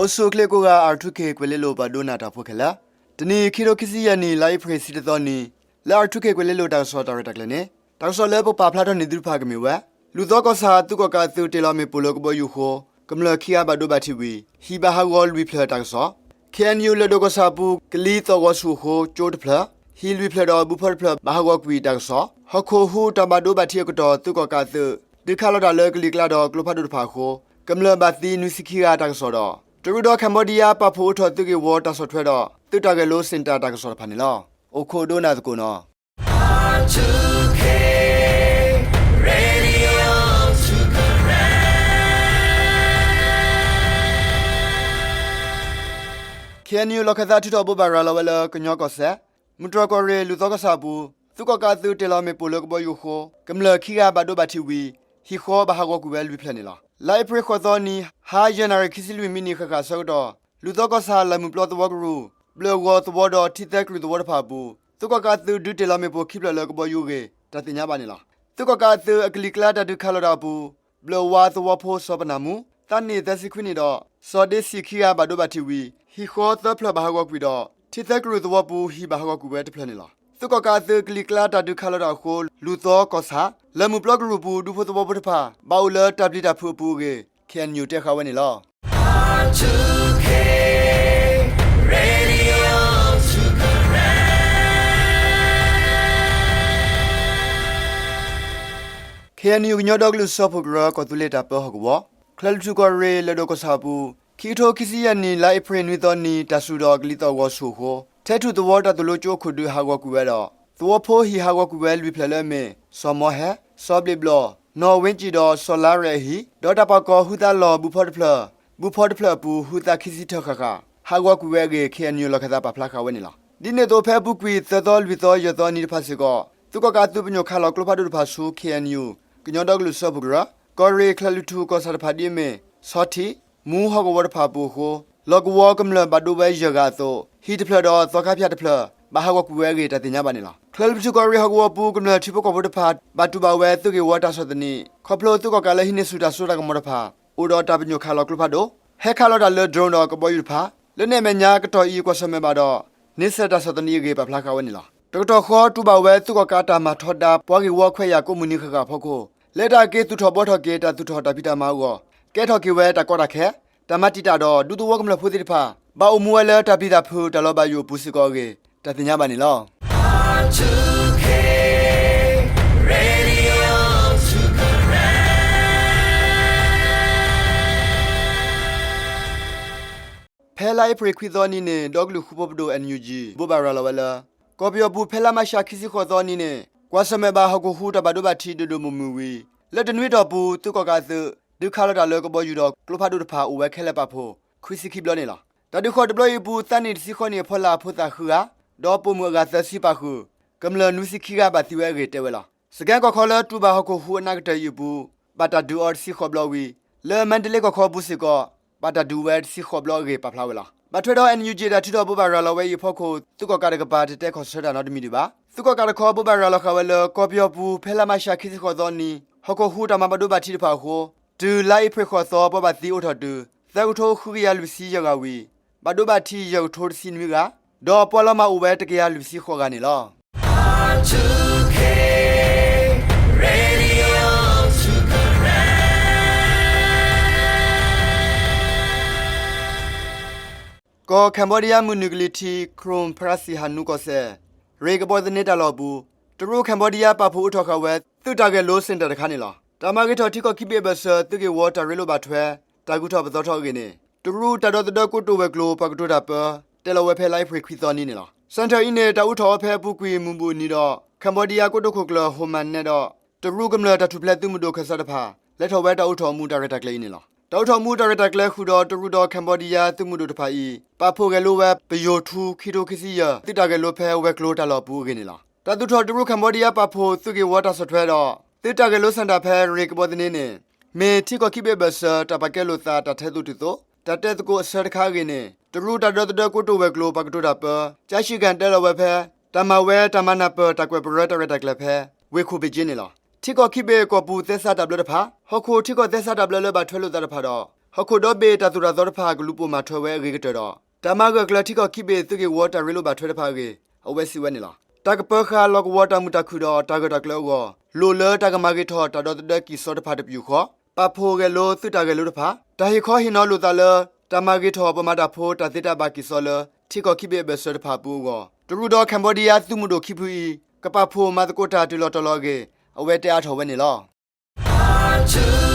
အိုဆိုကလေကိုကအာထုခေကွေလေလိုဘာဒိုနာတာဖို့ခလာတနီခီရိုခီစီယနီလိုက်ဖရစီတတော်နီလာအာထုခေကွေလေလိုတာဆောတာရတက်လေနေတောက်ဆောလဲပပဖလာတော့နေသူဖာကမီဝဲလူတော့ကစားသူကကသူတေလာမီပိုလိုကဘယူခိုကမလခီယာဘာဒိုဘာတီဝီဟီဘာဟာဂေါ်ဝီဖလာတောက်ဆောကန်ယူလဒိုကစားပူကလီတော့ကဆူခိုချိုတ်ဖလာဟီလ်ဝီဖလာတော့ဘူဖတ်ဖလာဘာဟာဂေါ်ကွီတောက်ဆောဟခိုဟူတဘာဒိုဘာတီကတော့သူကကသူဒီခါလာလဲကလီကလာတော့ကလဖတ်ဒိုဖာခိုကမလဘာတီနူစီခီယာတောက်ဆောတော့ တူရူဒကမ္ဘောဒီးယားပဖိုးထော်သူကေဝါတာဆော့ထွဲတော့တူတာကလိုစင်တာတာကဆော့ဖာနေလောအိုခိုဒိုနာတကူနော် 2K Radio to correct. ခဲနီယိုလခသာတူတော့ဘဘာရလာဝလကညောကောဆက်မူတရကောရေလူတော့ကစားဘူးသူကကသူတေလာမေပိုလကဘယူခိုကမလခီယာဘဒိုဘတီဝီဟီခိုဘဟာဂောကူဝဲလူဖလနေလား လိုက်ပရခေါ်သောနီဟာဂျန်နရခီစီလူမီနီခခဆောက်တော့လူတော့ကစားလမှုပလော့တဝဂရူဘလောဂောတဝဒတီတက်လူတဝဒဖာဘူးသူကကသူဒူတေလာမေပိုခိပလလကဘယူကေတတင်ညာပါနေလားသူကကသူအကလီကလာတဒုခလာတာဘူးဘလောဝါသဝဖိုဆောပနာမူတန်နေတဲ့စီခွနေတော့စော်ဒေစီခီယာဘဒိုဘတီဝီဟီခိုသဖလဘဟာဂောကွီတော့တီတက်ကလူတဝပူဟီဘဟာဂောကူဝဲတဖလနေလား သူကကသကလီကလာတဒုခလာတာခိုလူသောကောစာလမှုဘလော့ဂရူဘူးဒူဖို့တဝပတဖာဘောလတပ်လီတာဖူပူကေကန်ညူတက်ခဝဲနေလား 2K Radio to correct. ခဲနီညောဒေါကလူဆော့ဖို့ဂရကောတူလက်တာပေါ်ဟကောခလလတူကောရေလဒိုကဆာပူခီထိုခီစီယနီလိုက်ဖရင်ဝီတော်နီတဆူတော်ဂလီတော်ဝဆူခို ထဲထူတဝတာတလို့ချိုခုဒူဟာကောကူဝဲတော့သောဖိုဟီဟာကောကူဝဲလူဖလလဲမေဆောမောဟဲဆောဘလီဘလောနော်ဝင်းကြည့်တော့ဆောလာရဲဟီဒေါ်တာပကောဟူတာလောဘူဖော်တဖလဘူဖော်တဖလပူဟူတာခီစီထခခဟာကောကူဝဲကေခဲနီလခတာပဖလာခဝဲနီလားဒီနေ့တော့ဖဲဘူးကွီသတော်လူတော်ရတော်နီဖတ်စကောသူကကသူပညောခါလောကလဖတ်ဒူဖတ်ဆူခဲနီယကညောဒေါကလူဆော့ဘူဂရာကောရီခလလူတူကောဆာဖာဒီမေစောတီမူဟောကဝတ်ဖာပူခို လောကဝကမလဘဒူဘဲရဂါသောဟီတဖလတော့သောခါဖျတ်တဖလဘာဟာကကူဝဲကေတတင်ညာပါနေလားခလလူတူကောရီဟောကဝပူကမလတိပကောဝတ်ဖာဘတူဘဝဲသူကေဝတာဆောတနီခေါပလိုသူကကလည်းဟိနေဆူတာဆူတာကမရဖာအိုဒတာပညောခါလောကလဖတ်တော့ဟဲခါလောတာလေဒရုန်းတော့ကပေါ်ယူဖာလဲနေမညာကတော့ဤကောဆမေပါတော့နိစတာဆောတနီကေပဖလာခဝဲနေလားတော်တော်ခေါ်တူပါဝဲသူကကာတာမှာထော်တာပွားကေဝခွဲရကိုမူနီခကဖောက်ကိုလက်တာကေသူထော်ဘောထော်ကေတာသူထော်တာပိတာမာဦးကဲထော်ကေဝဲတာကောတာခဲ တမတိတာတော့ဒူတူဝကမလဖူတိဖာဘာအမူဝဲလဲတာပိတာဖူတလောဘယူပူစီကောကေတတင်ညာပါနေလော 2K Radio to correct. ဖဲလိုက်ပရခွီသောနီနေဒေါဂလူခုပပဒိုအန်ယူဂျီဘူဘာရလဝလာကော်ပီယဘူဖဲလာမရှာခီစီခေါ်သောနီနေကွာစမေဘာဟကူဟူတဘဒိုဘတီဒိုမမူဝီလက်တနွေတော်ပူသူကကသ ဒုခါလတာလောကဘောယူတော့ကလဖာဒိုတဖာအဝဲခဲလက်ပါဖို့ခွီစီခိဘလနေလားတဒုခေါ်ဒပလိုပူတန်နီစီခေါနေဖလာဖတာခူဟာဒေါ်ပူမူကသစီပါခုကမလနုစီခိကပါတိဝဲကေတဲဝဲလားစကန်ကခေါ်လတူဘာဟကူဟူနာကတယူပူဘတာဒူအော်စီခေါဘလဝီလေမန်တလေကခေါ်ဘူးစီကောဘတာဒူဝဲစီခေါဘလကေပါဖလာဝဲလားမထွေတော့ NUG တာထီတော့ဘဘရလဝဲရဖို့ခုသူကကရကပါတဲ့ခေါ်ဆတာနော်တမီဒီပါသူကကရခေါ်ဘဘရလခဝဲလကော်ပီယပူဖဲလာမရှာခိစီခေါ်သောနီဟကဟူတမဘဒုဘတီဖာခို ဒူလိုက်ဖခောသောဘဘတီအိုထဒူသကုထိုခုရလူစီရကဝီဘဒုဘတီယောထိုစင်မီကဒေါ်ပေါ်လမဥဘဲတကရလူစီခေါ်ကနေလော 2K Radio to correct. ကောကမ်ဘောဒီးယားမူနူကလီတီခရုံဖရစီဟန်နုကောဆေရေကဘောဒနေတာလောဘူးတရူကမ်ဘောဒီးယားပဖူအထောက်ခဝဲသူတာကဲလိုစင်တာတခါနေလား တာမဂေထော်တီကောကိပေဘဆသူကေဝါတာရီလိုဘာထွဲတာကုထောပသောထောကိနေတရူတတော်တတော်ကုတိုဝဲကလိုပကတိုတာပတဲလဝဲဖဲလိုက်ဖရီခွီသောနီနေလားစန်တာအင်းနေတာဥထောဖဲပူကွေမူမူနီတော့ကမ်ဘောဒီးယားကုတိုခုကလဟိုမန်နေတော့တရူကမလာတထူပလက်သူမတိုခဆတ်တဖာလက်ထော်ဝဲတအုထောမူဒါရတာကလေးနေလားတောက်ထောင်မှုဒါရတာကလဲခုတော့တရူတော့ကမ်ဘောဒီးယားသူမှုတို့တဖာဤပါဖို့ကလေးဝဲပယိုထူခီတိုခီစီယာတိတာကလေးဖဲဝဲကလိုတာလောပူကင်းနေလားတတူထော်တရူကမ်ဘောဒီးယားပါဖို့သူကေဝါတာဆွထွဲတော့ တိတာကလေးစန်တာဖဲရေကဘောဒနေနေမေတီကိုခိဘေဘဆာတပကဲလိုသာတထဲသူတူတော့တတဲ့တကိုအစရခါကင်းနေတရူတတော်တကိုတိုဝဲကလိုပကတိုတာပကြာရှိကန်တဲလောဝဲဖဲတမဝဲတမနာပတကွဲပရတရတကလည်းဖဲဝေခုပကျင်းနေလားထိကောခိဘေကောပူသက်ဆာတဘလတဖာဟခုထိကောသက်ဆာတဘလလဘထွဲလို့တတဖာတော့ဟဟခုတော့ဘေတာတူရာတော့ဖာဂလူပိုမှာထွဲဝဲရေကတော့တမကကလတိကခိဘေသူကေဝတာရီလိုဘာထွဲတဖာကေအဝဲစီဝဲနေလား တကပခါလောကဝတာမူတခုတော့တကတကလောကလိုလတကမကေထောတတော်တကီစောတဖာတပြူခောပဖိုကေလိုသူတကေလိုတဖာတဟိခောဟိနောလိုတလတမကေထောပမတာဖိုတတိတဘာကီစောလတိကခိဘေဘစောတဖာပူကောတရူတော့ကမ်ဘောဒီးယားသူမှုတို့ခိဖူီကပဖိုမတ်ကိုတာတူလော်တလောကေအဝဲတရားထော်ဝဲနေလော Hard to